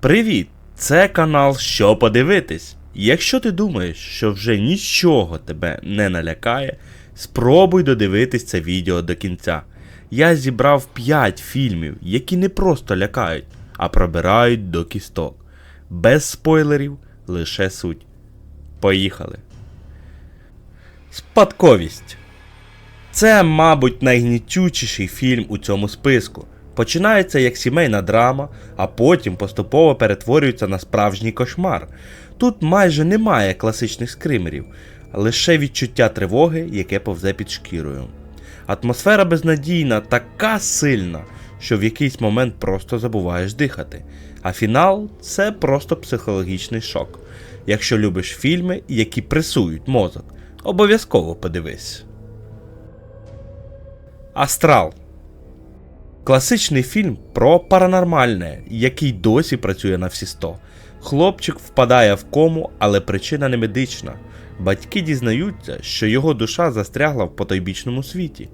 Привіт! Це канал Що подивитись. Якщо ти думаєш, що вже нічого тебе не налякає, спробуй додивитись це відео до кінця. Я зібрав 5 фільмів, які не просто лякають, а пробирають до кісток. Без спойлерів, лише суть. Поїхали. Спадковість. Це, мабуть, найгнітючіший фільм у цьому списку. Починається як сімейна драма, а потім поступово перетворюється на справжній кошмар. Тут майже немає класичних скримерів, лише відчуття тривоги, яке повзе під шкірою. Атмосфера безнадійна, така сильна, що в якийсь момент просто забуваєш дихати. А фінал це просто психологічний шок. Якщо любиш фільми, які пресують мозок, обов'язково подивись. Астрал. Класичний фільм про паранормальне, який досі працює на всі 100. Хлопчик впадає в кому, але причина не медична. Батьки дізнаються, що його душа застрягла в потойбічному світі.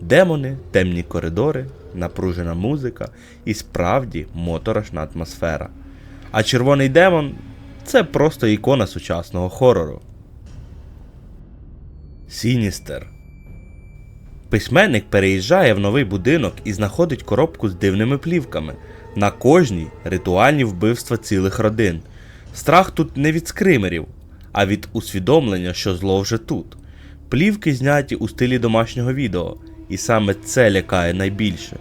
Демони, темні коридори, напружена музика і справді моторошна атмосфера. А червоний демон це просто ікона сучасного хорору. Сіністер. Письменник переїжджає в новий будинок і знаходить коробку з дивними плівками. На кожній ритуальні вбивства цілих родин. Страх тут не від скримерів, а від усвідомлення, що зло вже тут. Плівки зняті у стилі домашнього відео, і саме це лякає найбільше.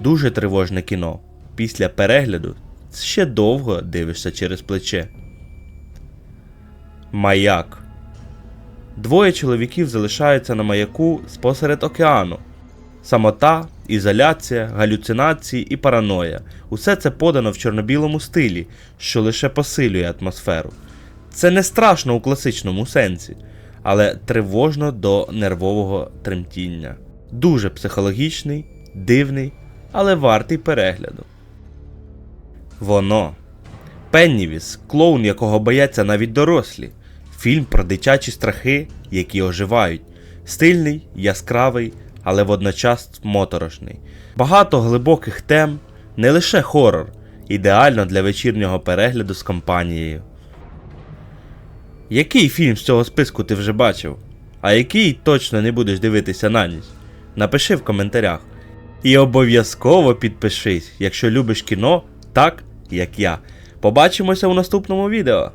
Дуже тривожне кіно. Після перегляду ще довго дивишся через плече. Маяк. Двоє чоловіків залишаються на маяку спосеред океану. Самота, ізоляція, галюцинації і параноя. Усе це подано в чорно-білому стилі, що лише посилює атмосферу. Це не страшно у класичному сенсі, але тривожно до нервового тремтіння. Дуже психологічний, дивний, але вартий перегляду. Воно. Пеннівіс, клоун, якого бояться навіть дорослі. Фільм про дитячі страхи, які оживають. Стильний, яскравий, але водночас моторошний. Багато глибоких тем, не лише хорор, ідеально для вечірнього перегляду з компанією. Який фільм з цього списку ти вже бачив? А який точно не будеш дивитися на ніч? Напиши в коментарях. І обов'язково підпишись, якщо любиш кіно так, як я. Побачимося у наступному відео.